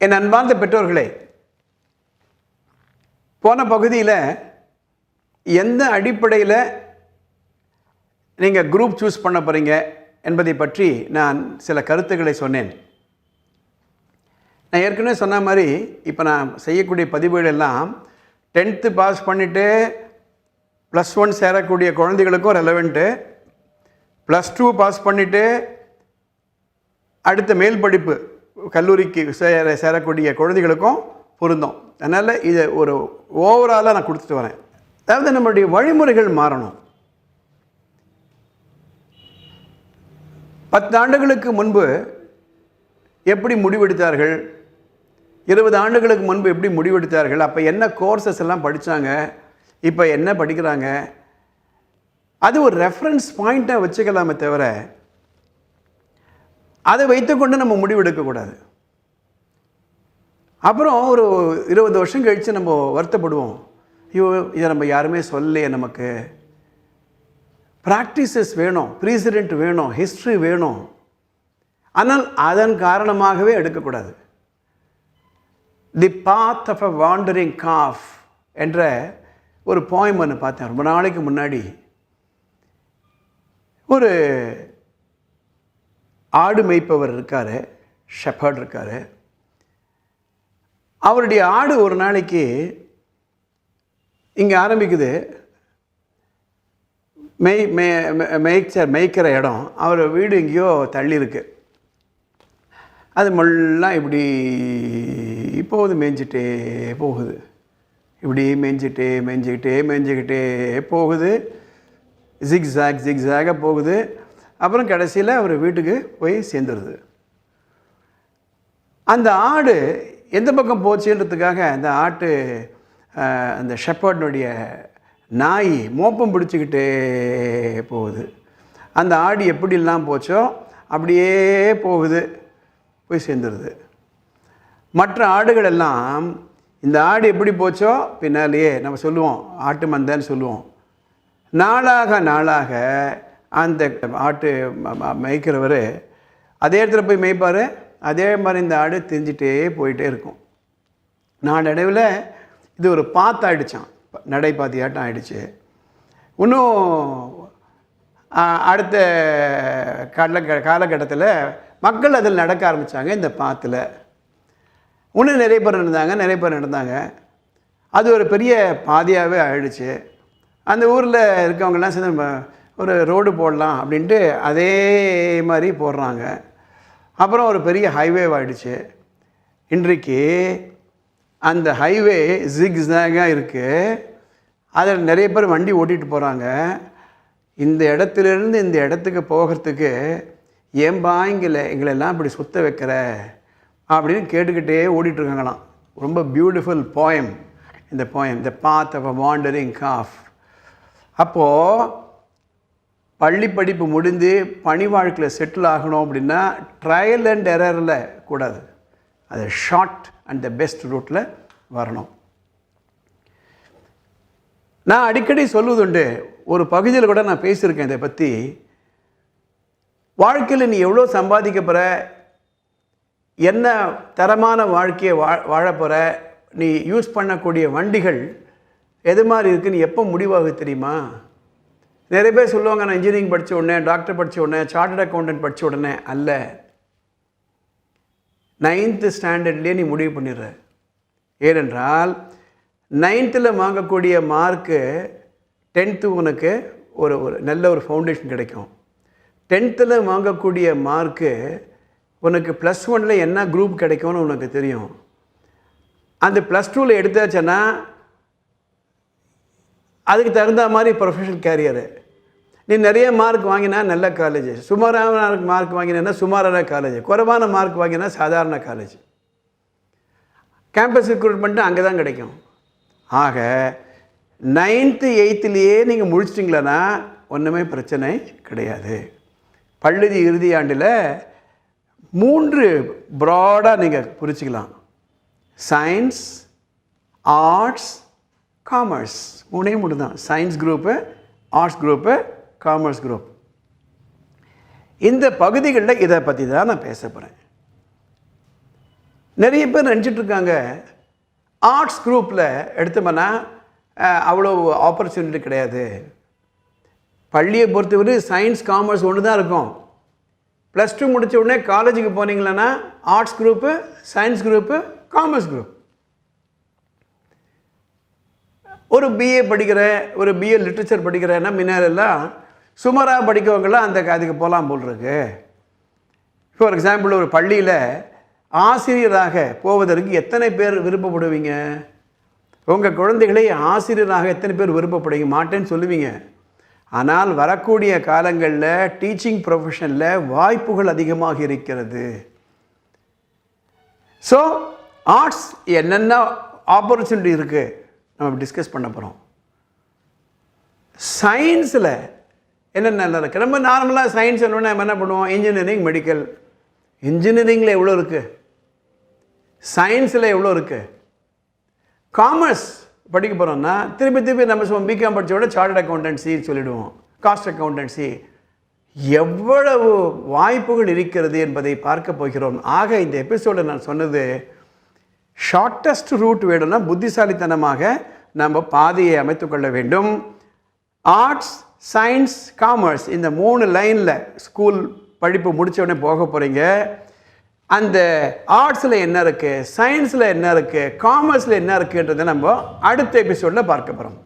என் அன்பார்ந்த பெற்றோர்களே போன பகுதியில் எந்த அடிப்படையில் நீங்கள் குரூப் சூஸ் பண்ண போகிறீங்க என்பதை பற்றி நான் சில கருத்துக்களை சொன்னேன். நான் ஏற்கனவே சொன்ன மாதிரி இப்போ நான் செய்யக்கூடிய பதிவுகள் எல்லாம் டென்த்து பாஸ் பண்ணிவிட்டு ப்ளஸ் ஒன் சேரக்கூடிய குழந்தைகளுக்கும் ரெலவெண்ட்டு ப்ளஸ் டூ பாஸ் பண்ணிவிட்டு அடுத்த மேல் படிப்பு கல்லூரிக்கு சேர சேரக்கூடிய குழந்தைகளுக்கும் பொருந்தும். அதனால் இதை ஒரு ஓவராலாக நான் கொடுத்துட்டு வரேன். அதாவது நம்மளுடைய வழிமுறைகள் மாறணும். பத்து ஆண்டுகளுக்கு முன்பு எப்படி முடிவெடுத்தார்கள்? இருபது ஆண்டுகளுக்கு முன்பு எப்படி முடிவெடுத்தார்கள்? அப்போ என்ன கோர்சஸ் எல்லாம் படித்தாங்க இப்போ என்ன படிக்கிறாங்க? அது ஒரு ரெஃபரன்ஸ் பாயிண்ட்டாக வச்சுக்கலாமே தவிர அதை வைத்துக்கொண்டு நம்ம முடிவெடுக்கக்கூடாது அப்புறம் ஒரு இருபது வருஷம் கழித்து நம்ம வருத்தப்படுவோம். ஐயோ இதை நம்ம யாருமே சொல்லலையே நமக்கு. ப்ராக்டிசஸ் வேணும் ப்ரீசிடென்ட் வேணும் ஹிஸ்ட்ரி வேணும். ஆனால் அதன் காரணமாகவே எடுக்கக்கூடாது. The path of a wandering calf என்ற ஒரு போயம் ஒன்று பார்த்தேன். ரொம்ப நாளைக்கு முன்னாடி. ஒரு ஆடு மேய்ப்பவர் இருக்கார் ஷெஃபர்ட் இருக்கார். அவருடைய ஆடு ஒரு நாளைக்கு இங்கே ஆரம்பிக்குது. மெய் மே மேய்ச்ச மேய்க்கிற இடம். அவர் வீடு எங்கேயோ தள்ளி இருக்கு அது மெல்லாம் இப்படி போகுது மேய்ஞ்சிட்டே போகுது. இப்படி மேய்ஞ்சிட்டே மேய்ஞ்சிக்கிட்டே மேய்ஞ்சிக்கிட்டே போகுது. ஜிக் ஜாக் ஜிக் ஜாக போகுது. அப்புறம் கடைசியில் அவர் வீட்டுக்கு போய் சேர்ந்துருது. அந்த ஆடு எந்த பக்கம் போச்சுன்றதுக்காக அந்த ஆட்டு அந்த ஷெப்பர்டினுடைய நாய் மோப்பம் பிடிச்சிக்கிட்டே போகுது. அந்த ஆடு எப்படிலாம் போச்சோ அப்படியே போகுது. போய் சேர்ந்துருது. மற்ற ஆடுகள் எல்லாம் இந்த ஆடு எப்படி போச்சோ பின்னாலேயே நம்ம சொல்லுவோம் ஆட்டு மந்தன்னு சொல்லுவோம். நாளாக நாளாக அந்த ஆட்டு ம- மேய்க்கிறவர் அதே இடத்துல போய் மேய்ப்பார்? அதே மாதிரி இந்த ஆடு திரிஞ்சிட்டே போயிட்டே இருக்கும். நாளடைவில் இது ஒரு பாத்தாயிடுச்சான் நடைபாத்தியாட்டம் ஆயிடுச்சு. இன்னும் அடுத்த கால காலகட்டத்தில் மக்கள் அதில் நடக்க ஆரம்பித்தாங்க இந்த பாத்தில். இன்னும் நிறைய பேர் நடந்தாங்க நிறைய பேர் நடந்தாங்க. அது ஒரு பெரிய பாதையாகவே ஆயிடுச்சு. அந்த ஊரில் இருக்கவங்கெல்லாம் சேர்ந்து நம்ம ஒரு ரோடு போடலாம் அப்படின்ட்டு அதே மாதிரி போடுறாங்க. அப்புறம் ஒரு பெரிய ஹைவே ஆயிடுச்சு இன்றைக்கு அந்த ஹைவே ஜிக் ஜாகாக இருக்குது அதில் நிறைய பேர் வண்டி ஓட்டிகிட்டு போகிறாங்க இந்த இடத்துலேருந்து இந்த இடத்துக்கு போகிறதுக்கு ஏன்பா இங்கே எங்களெல்லாம் இப்படி சுத்த வைக்கிற? அப்படின்னு கேட்டுக்கிட்டே ஓடிட்டுருக்காங்களாம் ரொம்ப பியூட்டிஃபுல் போயம் இந்த poem the path of a wandering calf அப்போது பள்ளி படிப்பு முடிந்து பணி வாழ்க்கையில் செட்டில் ஆகணும் அப்படின்னா ட்ரையல் அண்ட் எரரில் கூடாது. அது ஷார்ட் அண்ட் த பெஸ்ட் ரூட்டில் வரணும். நான் அடிக்கடி சொல்லுவதுண்டு ஒரு பகுதியில் கூட நான் பேசியிருக்கேன் இதை பற்றி வாழ்க்கையில் நீ எவ்வளோ சம்பாதிக்க போகிற என்ன தரமான வாழ்க்கையை வா வாழ போகிற நீ யூஸ் பண்ணக்கூடிய வண்டிகள் எது மாதிரி இருக்குன்னு எப்போ முடிவாக தெரியுமா? நிறைய பேர் சொல்லுவாங்க நான் இன்ஜினியரிங் படித்த உடனே டாக்டர் படித்த உடனே சார்ட்டர்ட் அக்கௌண்டன்ட் படித்த உடனே அல்ல. நைன்த்து ஸ்டாண்டர்ட்லேயே நீ முடிவு பண்ணிடுற. ஏனென்றால் நைன்த்தில் வாங்கக்கூடிய மார்க்கு டென்த்து உனக்கு ஒரு ஒரு நல்ல ஒரு ஃபவுண்டேஷன் கிடைக்கும். டென்த்தில் வாங்கக்கூடிய மார்க்கு உனக்கு ப்ளஸ் ஒனில் என்ன குரூப் கிடைக்கும்னு உனக்கு தெரியும். அந்த ப்ளஸ் டூவில் எடுத்தாச்சுன்னா அதுக்கு தகுந்த மாதிரி ப்ரொஃபஷனல் கேரியரு நீ நிறைய மார்க் வாங்கினா நல்ல காலேஜ் சுமாரான மார்க் வாங்கினா சுமாரான காலேஜ் குறைவான மார்க் வாங்கினா சாதாரண காலேஜ் கேம்பஸ் ரெக்ரூட்மெண்ட்டு அங்கே தான் கிடைக்கும். ஆக நைன்த்து எயித்துலேயே நீங்கள் முடிச்சிட்டிங்களன்னா ஒன்றுமே பிரச்சனை கிடையாது. பள்ளி இறுதி ஆண்டில் மூன்று ப்ராடாக நீங்கள் புரிச்சிக்கலாம் சயின்ஸ் ஆர்ட்ஸ் காமர்ஸ் மூணே மூணு தான் science group arts group commerce group இந்த பகுதிகளில் இதை பற்றி தான் நான் பேச போகிறேன் நிறைய பேர் நினச்சிட்ருக்காங்க ஆர்ட்ஸ் குரூப்பில் எடுத்தோம்னா அவ்வளோ ஆப்பர்ச்சுனிட்டி கிடையாது. பள்ளியை பொறுத்தவரை சயின்ஸ் காமர்ஸ் ஒன்று தான் இருக்கும். ப்ளஸ் டூ முடித்த உடனே காலேஜுக்கு போனீங்களன்னா arts group science group commerce group ஒரு பிஏ படிக்கிற ஒரு பிஏ லிட்ரேச்சர் படிக்கிறேன்னா முன்னாலெல்லாம் சுமாராக படிக்கவங்களாம் அந்த அதுக்கு போகலாம் போல் இருக்கு. ஃபார் எக்ஸாம்பிள் ஒரு பள்ளியில் ஆசிரியராக போவதற்கு எத்தனை பேர் விருப்பப்படுவீங்க? உங்கள் குழந்தைகளை ஆசிரியராக எத்தனை பேர் விருப்பப்படுவீங்க மாட்டேன்னு சொல்லுவீங்க. ஆனால் வரக்கூடிய காலங்களில் டீச்சிங் ப்ரொஃபஷனில் வாய்ப்புகள் அதிகமாக இருக்கிறது. ஸோ ஆர்ட்ஸ் என்னென்ன ஆப்பர்ச்சுனிட்டி இருக்குது நம்ம டிஸ்கஸ் பண்ண போகிறோம் சயின்ஸில் என்னென்ன இருக்குது நம்ம நார்மலாக சயின்ஸ் என்னன்னா நம்ம என்ன பண்ணுவோம்? இன்ஜினியரிங் மெடிக்கல் இன்ஜினியரிங்கில் எவ்வளோ இருக்குது சயின்ஸில் எவ்வளோ இருக்குது காமர்ஸ் படிக்க போகிறோம்னா திருப்பி திருப்பி நம்ம சொல்லுவோம் பிகாம் படித்த விட சார்ட்டட் அக்கௌண்டன்சி சொல்லிவிடுவோம் காஸ்ட் அக்கௌண்டன்சி எவ்வளவு வாய்ப்புகள் இருக்கிறது என்பதை பார்க்க போகிறோம். ஆக இந்த எபிசோடு நான் சொன்னது ஷார்ட்டஸ்ட் ரூட் வேணும்னா புத்திசாலித்தனமாக நம்ம பாதையை அமைத்துக்கொள்ள வேண்டும். ஆர்ட்ஸ் சயின்ஸ் காமர்ஸ் இந்த மூணு லைனில் ஸ்கூல் படிப்பு முடித்த உடனே போக போகிறீங்க அந்த ஆர்ட்ஸில் என்ன இருக்குது சயின்ஸில் என்ன இருக்குது காமர்ஸில் என்ன இருக்குன்றதை நம்ம அடுத்த எபிசோடில் பார்க்க போகிறோம்